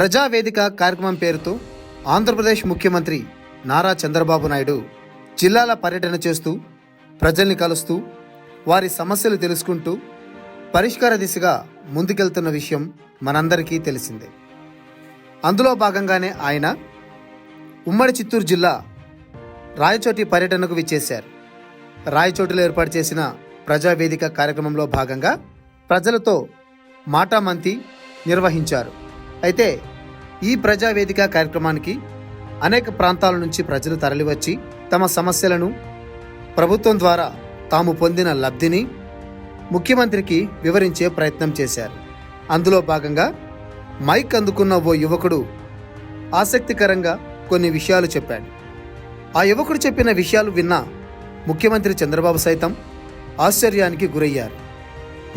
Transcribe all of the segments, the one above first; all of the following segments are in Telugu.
ప్రజావేదిక కార్యక్రమం పేరుతో ఆంధ్రప్రదేశ్ ముఖ్యమంత్రి నారా చంద్రబాబు నాయుడు జిల్లాల పర్యటన చేస్తూ ప్రజల్ని కలుస్తూ వారి సమస్యలు తెలుసుకుంటూ పరిష్కార దిశగా ముందుకెళ్తున్న విషయం మనందరికీ తెలిసిందే. అందులో భాగంగానే ఆయన ఉమ్మడి చిత్తూరు జిల్లా రాయచోటి పర్యటనకు విచ్చేశారు. రాయచోటిలో ఏర్పాటు చేసిన ప్రజావేదిక కార్యక్రమంలో భాగంగా ప్రజలతో మాటామంతి నిర్వహించారు. అయితే ఈ ప్రజావేదిక కార్యక్రమానికి అనేక ప్రాంతాల నుంచి ప్రజలు తరలివచ్చి తమ సమస్యలను ప్రభుత్వం ద్వారా తాము పొందిన లబ్ధిని ముఖ్యమంత్రికి వివరించే ప్రయత్నం చేశారు. అందులో భాగంగా మైక్ అందుకున్న ఓ యువకుడు ఆసక్తికరంగా కొన్ని విషయాలు చెప్పాడు. ఆ యువకుడు చెప్పిన విషయాలు విన్న ముఖ్యమంత్రి చంద్రబాబు సైతం ఆశ్చర్యానికి గురయ్యారు.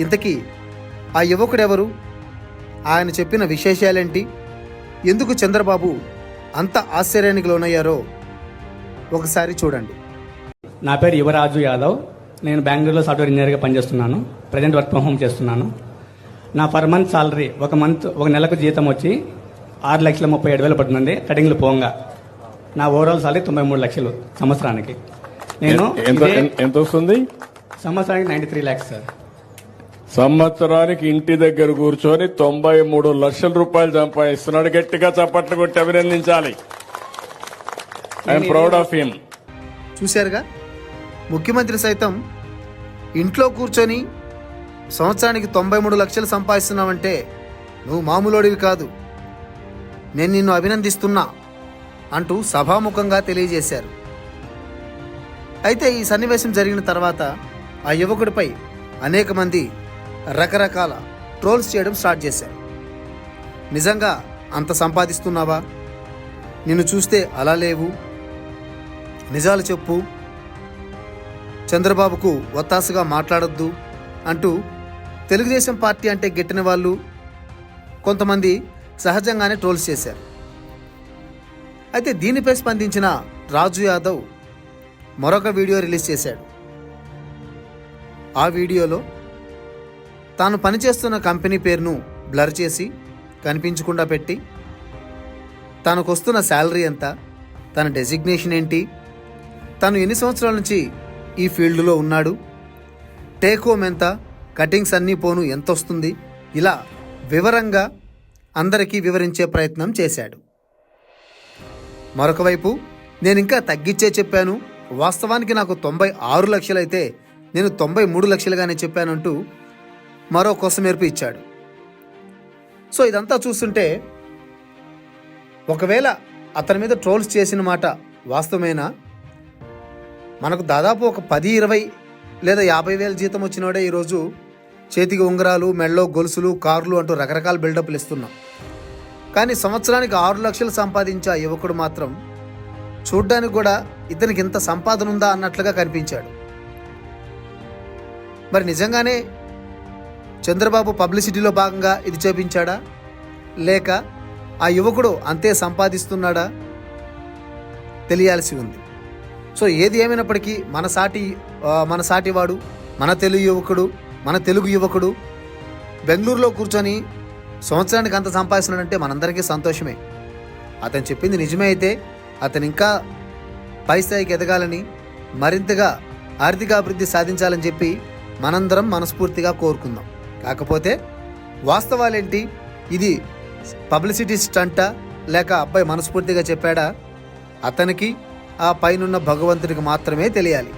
ఇంతకీ ఆ యువకుడెవరు? ఆయన చెప్పిన విశేషాలేంటి? ఎందుకు చంద్రబాబు అంత ఆశ్చర్యానికి లోనయ్యారో ఒకసారి చూడండి. నా పేరు యువరాజు యాదవ్. నేను బెంగళూరులో సాఫ్ట్వేర్ ఇంజనీర్గా పనిచేస్తున్నాను. ప్రజెంట్ వర్క్ ఫ్రమ్ హోమ్ చేస్తున్నాను. నా పర్ మంత్ సాలరీ ఒక మంత్ ఒక నెలకు జీతం వచ్చి ఆరు లక్షల ముప్పై ఏడు వేలు పడుతుంది కటింగ్లు పోంగా. నా ఓవరాల్ సాలరీ తొంభై మూడు లక్షలు సంవత్సరానికి. నేను ఎంత వస్తుంది? సంవత్సరానికి నైంటీ త్రీ ల్యాక్స్ సార్. సంవత్సరానికి ఇంటి దగ్గర కూర్చొని తొంభై మూడు లక్షల రూపాయలు సంపాదిస్తున్నాడు. గట్టిగా చప్పట్లు కొట్టి అభినందించాలి. I'm proud of him. చూశారుగా? ముఖ్యమంత్రి సైతం ఇంట్లో కూర్చొని సంవత్సరానికి తొంభై మూడు లక్షలు సంపాదిస్తున్నావంటే నువ్వు మామూలోడివి కాదు. నేను నిన్ను అభినందిస్తున్నా అంటూ సభాముఖంగా తెలియజేశారు. అయితే ఈ సన్నివేశం జరిగిన తర్వాత ఆ యువకుడిపై అనేక మంది రకరకాల ట్రోల్స్ చేయడం స్టార్ట్ చేశారు. నిజంగా అంత సంపాదిస్తున్నావా? నిన్ను చూస్తే అలా లేవు. నిజాలు చెప్పు. చంద్రబాబుకు ఒత్తాసగా మాట్లాడొద్దు అంటూ తెలుగుదేశం పార్టీ అంటే గెట్టిన వాళ్ళు కొంతమంది సహజంగానే ట్రోల్స్ చేశారు. అయితే దీనిపై స్పందించిన రాజు యాదవ్ మరొక వీడియో రిలీజ్ చేశాడు. ఆ వీడియోలో తాను పనిచేస్తున్న కంపెనీ పేరును బ్లర్ చేసి కనిపించకుండా పెట్టి తనకు వస్తున్న శాలరీ ఎంత తన డెసిగ్నేషన్ ఏంటి తను ఎన్ని సంవత్సరాల నుంచి ఈ ఫీల్డ్లో ఉన్నాడు టేక్ హోమ్ ఎంత కటింగ్స్ అన్నీ పోను ఎంత వస్తుంది ఇలా వివరంగా అందరికీ వివరించే ప్రయత్నం చేశాడు. మరొక వైపు నేను ఇంకా తగ్గించే చెప్పాను వాస్తవానికి నాకు తొంభై ఆరు లక్షలైతే నేను తొంభై మూడు లక్షలుగానే చెప్పానంటూ మరో కొసమెరుపు ఇచ్చాడు. సో ఇదంతా చూస్తుంటే ఒకవేళ అతని మీద ట్రోల్స్ చేసిన మాట వాస్తవమేనా? మనకు దాదాపు ఒక పది ఇరవై లేదా యాభై వేల జీతం వచ్చినోడే ఈరోజు చేతికి ఉంగరాలు మెళ్ళో గొలుసులు కార్లు అంటూ రకరకాల బిల్డప్లు ఇస్తున్నాం. కానీ సంవత్సరానికి ఆరు లక్షలు సంపాదించే ఆ యువకుడు మాత్రం చూడ్డానికి కూడా ఇతనికి ఇంత సంపాదన ఉందా అన్నట్లుగా కనిపించాడు. మరి నిజంగానే చంద్రబాబు పబ్లిసిటీలో భాగంగా ఇది చేపించాడా? లేక ఆ యువకుడు అంతే సంపాదిస్తున్నాడా? తెలియాల్సి ఉంది. సో ఏది ఏమైనప్పటికీ మన సాటి మన సాటివాడు మన తెలుగు యువకుడు మన తెలుగు యువకుడు బెంగళూరులో కూర్చొని సంవత్సరానికి అంత సంపాదిస్తున్నాడంటే మనందరికీ సంతోషమే. అతను చెప్పింది నిజమే అయితే అతను ఇంకా పై స్థాయికి ఎదగాలని మరింతగా ఆర్థికాభివృద్ధి సాధించాలని చెప్పి మనందరం మనస్ఫూర్తిగా కోరుకుందాం. కాకపోతే వాస్తవాలేంటి? ఇది పబ్లిసిటీ స్టంటా? లేక అబ్బాయి మనస్ఫూర్తిగా చెప్పాడా? అతనికి ఆ పైనున్న భగవంతుడికి మాత్రమే తెలియాలి.